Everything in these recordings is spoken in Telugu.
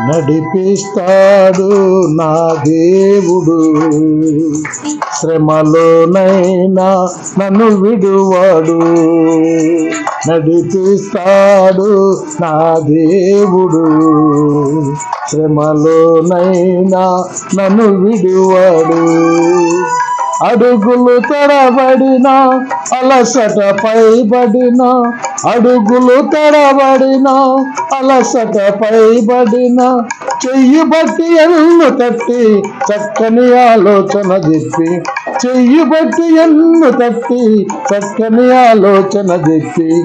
నడిపిస్తాడు నా దేవుడు. శ్రమలోనైనా నన్ను విడువాడు. నడిపిస్తాడు నా దేవుడు. శ్రమలోనైనా నన్ను విడువాడు. అడుగులు తడబడిన అలసట పైబడిన. అడుగులు తడబడిన అలసట పైబడిన. చెయ్యి బట్టి ఎన్ను తట్టి చక్కని ఆలోచన చెప్పి. చెయ్యి బట్టి ఎన్ను తట్టి చక్కని ఆలోచన చెప్పి.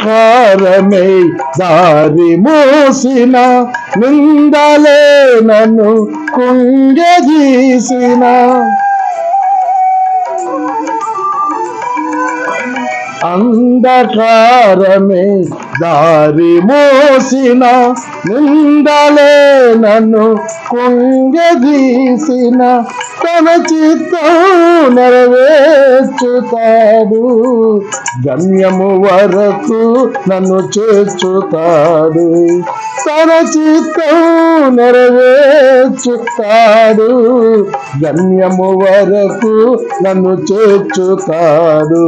అంధకారమే దారి మూసిన నిందలే నన్ను కుంగదీసిన. అంధకారమే దారి మోసిన నిందలే నన్ను కుంగదీసిన తన చిత్తం నెరవేర్చుతాడు గమ్యము వరకు నన్ను చేర్చుతాడు. తన చిత్తం నెరవేర్చుతాడు గమ్యము వరకు నన్ను చేర్చుతాడు.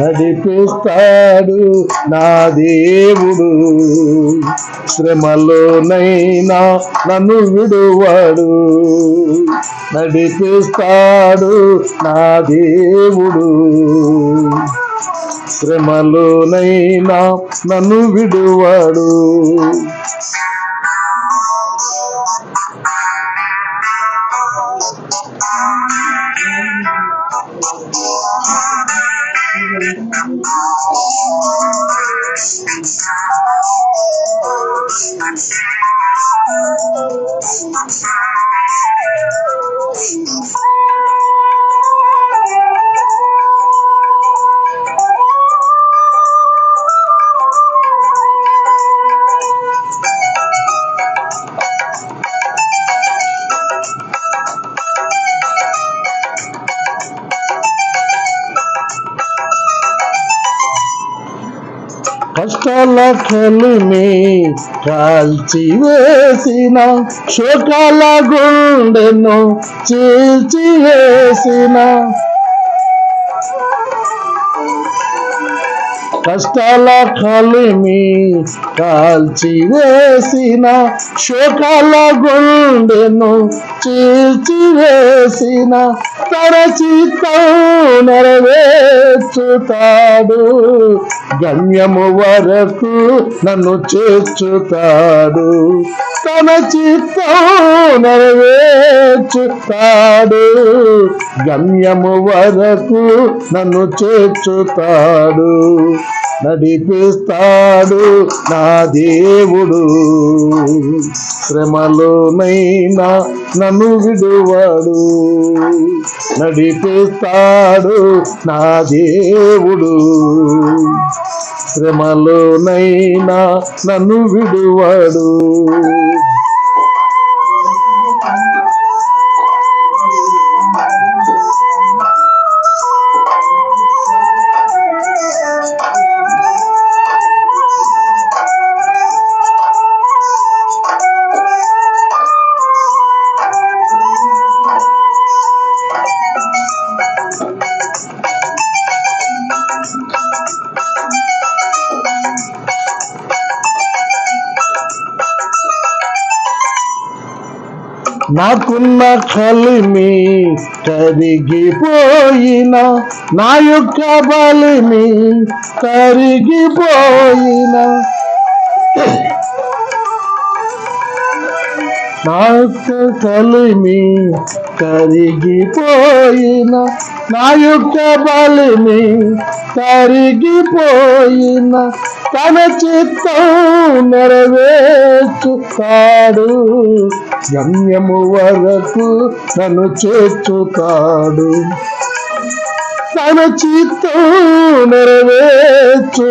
నడిపిస్తాడు నా దేవుడు. శ్రమలోనైనా నన్ను విడువాడు. నడిపిస్తాడు నా దేవుడు. శ్రమలోనైనా నన్ను విడువాడు. కష్టాల కలిమి కాల్చి వేసిన శోకాల గుండెను చీల్చి కష్టాల కలిమి కాల్చి వేసిన శోకాల గుండెను చీల్చి వేసిన తన నెరవేర్చుతాడు. గమ్యము వరకు నన్ను చేర్చుతాడు. తన చిత్తం నెరవేర్చుతాడు. గమ్యము వరకు నన్ను చేర్చుతాడు. నడిపిస్తాడు నా దేవుడు. శ్రమలోనైనా నన్ను విడువాడు. నడిపిస్తాడు నా దేవుడు. శ్రమలోనైనా నన్ను విడువాడు. నాకున్న కలిమి కరిగిపోయిన నా యొక్క బలిమి కరిగిపోయిన నా యొక్క కలిమి కరిగిపోయిన నా యొక్క బలిమి కరిగిపోయిన తన చిత్తం నెరవేర్చుతాడు గమ్యము వరకు తను చేర్చుతాడు తన చిత్తం నెరవేర్చుతాడు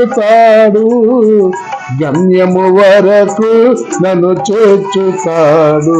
గమ్యము వరకు నన్ను చేర్చుతాడు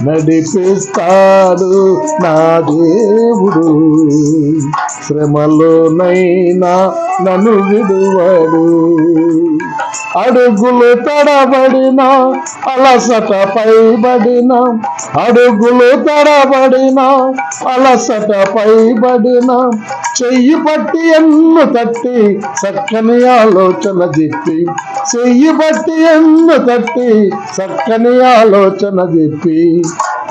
నడిపిస్తాడు నా దేవుడు. శ్రమలోనైనా నన్ను విడువడు. అడుగులు తడబడిన అలసట పైబడిన అడుగులు తడబడిన అలసట పైబడిన చెయ్యి పట్టి ఎన్ను తట్టి చక్కని ఆలోచన చెప్పి చెయ్యి పట్టి ఎన్ను తట్టి చక్కని ఆలోచన చెప్పి.